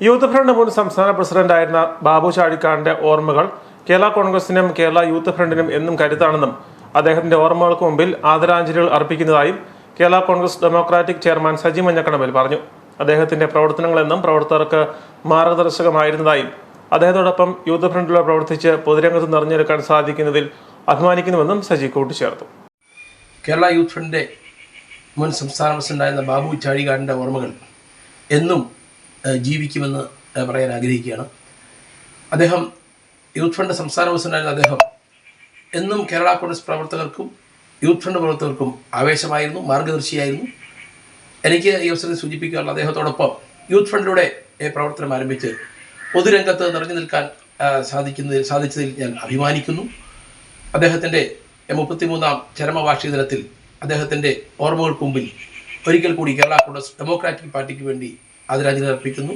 Youth front മുൻ സംസ്ഥാന പ്രസിഡന്റായിരുന്ന ബാബു ചാഴിക്കാടിന്റെ ഓർമ്മകൾ കേരള കോൺഗ്രസിനും കേരള യൂത്ത് ഫ്രണ്ടിനും എന്നും കരുത്താണെന്നും അദ്ദേഹത്തിന്റെ ഓർമ്മകൾക്ക് മുമ്പിൽ ആദരാഞ്ജലികൾ അർപ്പിക്കുന്നതായും കേരള കോൺഗ്രസ് ഡെമോക്രാറ്റിക് ചെയർമാൻ സജി മഞ്ഞക്കടമ്പിൽ പറഞ്ഞു. അദ്ദേഹത്തിന്റെ പ്രവർത്തനങ്ങളെന്നും പ്രവർത്തകർക്ക് മാർഗദർശകമായിരുന്നതായും അദ്ദേഹത്തോടൊപ്പം യൂത്ത് ഫ്രണ്ടിലൂടെ പ്രവർത്തിച്ച് പൊതുരംഗത്ത് നിറഞ്ഞെടുക്കാൻ സാധിക്കുന്നതിൽ അഭിമാനിക്കുന്നുവെന്നും സജി കൂട്ടിച്ചേർത്തു. കേരള യൂത്ത് ഫ്രണ്ടിന്റെ മുൻ സംസ്ഥാന പ്രസിഡന്റായിരുന്ന ബാബു ചാഴികാടിന്റെ ഓർമ്മകൾ എന്നും ജീവിക്കുമെന്ന് പറയാൻ ആഗ്രഹിക്കുകയാണ്. അദ്ദേഹം യൂത്ത് ഫണ്ട് സംസ്ഥാന പ്രസിഡന്റായിരുന്ന അദ്ദേഹം എന്നും കേരള കോൺഗ്രസ് പ്രവർത്തകർക്കും യൂത്ത് ഫണ്ട് പ്രവർത്തകർക്കും ആവേശമായിരുന്നു മാർഗദർശിയായിരുന്നു എനിക്ക് ഈ അവസരത്തിൽ സൂചിപ്പിക്കാനുള്ള അദ്ദേഹത്തോടൊപ്പം യൂത്ത് ഫണ്ടിലൂടെ പ്രവർത്തനം ആരംഭിച്ച് പൊതുരംഗത്ത് നിറഞ്ഞു നിൽക്കാൻ സാധിക്കുന്നതിൽ സാധിച്ചതിൽ ഞാൻ അഭിമാനിക്കുന്നു. അദ്ദേഹത്തിന്റെ മുപ്പത്തിമൂന്നാം ചരമവാർഷിക ദിനത്തിൽ അദ്ദേഹത്തിന്റെ ഓർമ്മകൾക്ക് മുമ്പിൽ ഒരിക്കൽ കൂടി കേരള കോൺഗ്രസ് ഡെമോക്രാറ്റിക് പാർട്ടിക്ക് വേണ്ടി ആദരാഞ്ജലി അർപ്പിക്കുന്നു.